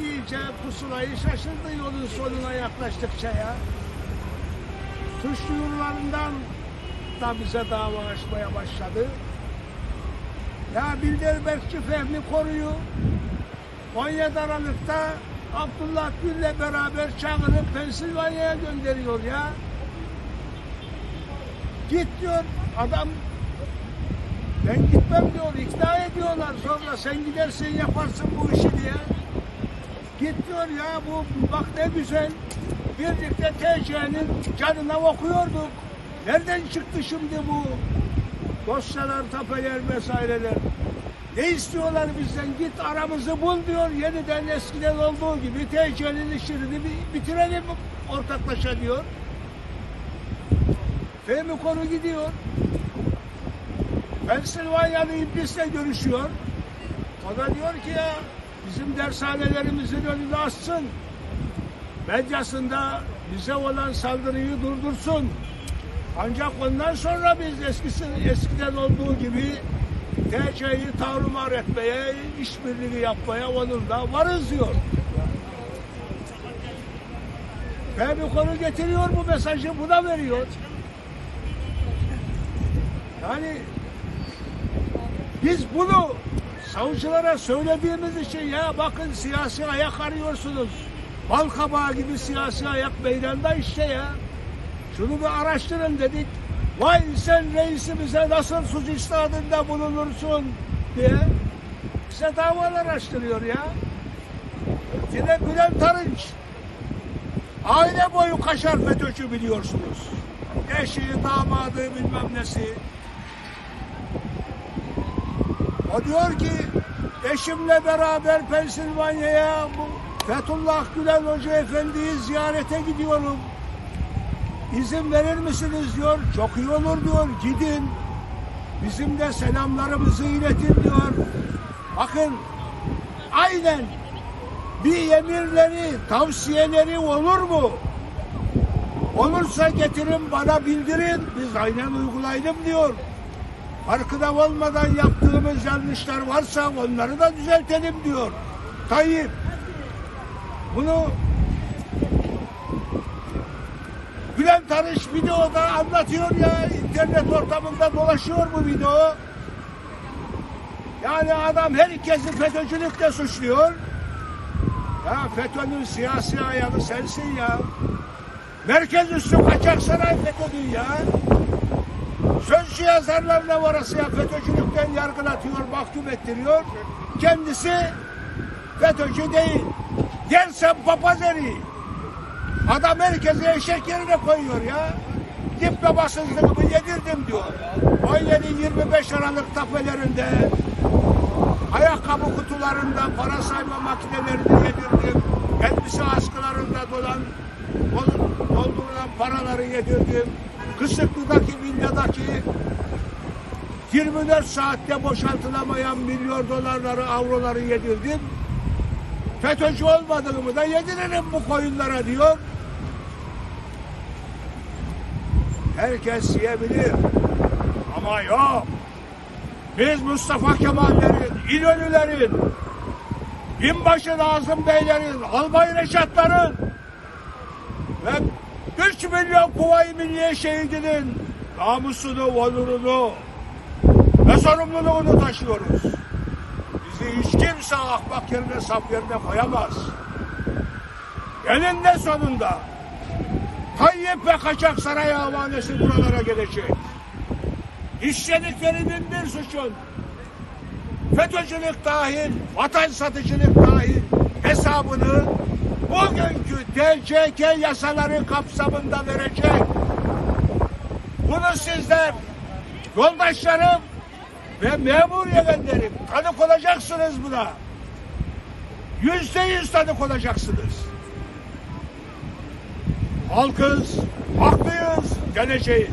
iyice pusulayı şaşırdı yolun sonuna yaklaştıkça ya. Tuşlu yollarından da bize dava açmaya başladı. Ya Bilderbekçi Fehmi koruyu 17 Aralık'ta Abdullah Gül'le beraber çağırıp Pensilvanya'ya gönderiyor ya. Git diyor adam ben gitmem diyor ikna ediyorlar sonra sen gidersin yaparsın bu işi diye. Git diyor ya bu bak ne güzel birlikte TC'nin canına okuyorduk. Nereden çıktı şimdi bu dosyalar, tapeler vesaireler? Ne istiyorlar bizden? Git aramızı bul diyor. Yeniden eskiden olduğu gibi TC'nin işini bi- bitirelim ortaklaşa diyor. Fehmi konu gidiyor. Pensilvanyalı iblisle görüşüyor. O da diyor ki ya bizim dershanelerimizin önünü açsın. Medyasında bize olan saldırıyı durdursun. Ancak ondan sonra biz eskisi, eskiden olduğu gibi TC'yi tarumar etmeye, işbirliği yapmaya onunla varız diyor. Konu getiriyor bu mesajı, bu da veriyor. Yani biz bunu savcılara söylediğimiz için ya bakın siyasi ayak arıyorsunuz. Bal kabağı gibi siyasi ayak meydanda işte ya. Şunu bir araştırın dedik. Vay sen reisimize nasıl suç istihadında bulunursun diye. Bize davalar açtırıyor ya. Yine Bülent Arınç. Aile boyu kaşar FETÖ'cü biliyorsunuz. Eşi, damadı bilmem nesi. O diyor ki eşimle beraber Pensilvanya'ya bu Fethullah Gülen Hoca Efendi'yi ziyarete gidiyorum. İzin verir misiniz diyor. Çok iyi olur diyor. Gidin. Bizim de selamlarımızı iletin diyor. Bakın aynen bir emirleri, tavsiyeleri olur mu? Olursa getirin bana bildirin. Biz aynen uygulayalım diyor. Farkına olmadan yaptığımız yanlışlar varsa onları da düzeltelim diyor. Tayyip. Bunu Bülent Arış videoda anlatıyor ya internet ortamında dolaşıyor bu video. Yani adam herkesi FETÖ'cülükle suçluyor. Ya FETÖ'nün siyasi ayağı sensin ya. Merkez üstü kaçak saray FETÖ'nün ya. Sözcü yazarlar ne varası ya FETÖ'cülükten yargılatıyor, mahkum ettiriyor. Kendisi FETÖ'cü değil. Gelsen papaz eri. Adam herkese eşek yerine koyuyor ya. Diplomasızlığımı yedirdim diyor. 17-25 Aralık tapelerinde ayakkabı kutularında para sayma makinelerini yedirdim. Elbise askılarında dolan dol- doldurulan paraları yedirdim. Kısıklı'daki villadaki 24 saatte boşaltılamayan milyon dolarları, avroları yedirdim. FETÖ'cü olmadığımı da yediririm bu koyunlara diyor. Herkes yiyebilir. Ama yok. Biz Mustafa Kemal'lerin, İnönü'lerin, Binbaşı Nazım Beylerin, Albay Reşatların ve 3 milyon Kuvayi Milliye şehidinin namusunu, onurunu ve sorumluluğunu taşıyoruz. Bizi hiç kimse ahmak yerine sap yerine koyamaz. Eninde sonunda Tayyip ve Kaçak Saray havanesi buralara gelecek. İşlediklerinin bir suçun FETÖ'cülük dahil, vatan satıcılık dahil hesabını bugünkü DCK yasaları kapsamında verecek. Bunu sizler, yoldaşlarım ve memur yeğenlerim tanık olacaksınız buna. Yüzde yüz tanık olacaksınız. Halkız, haklıyız, geleceğiz.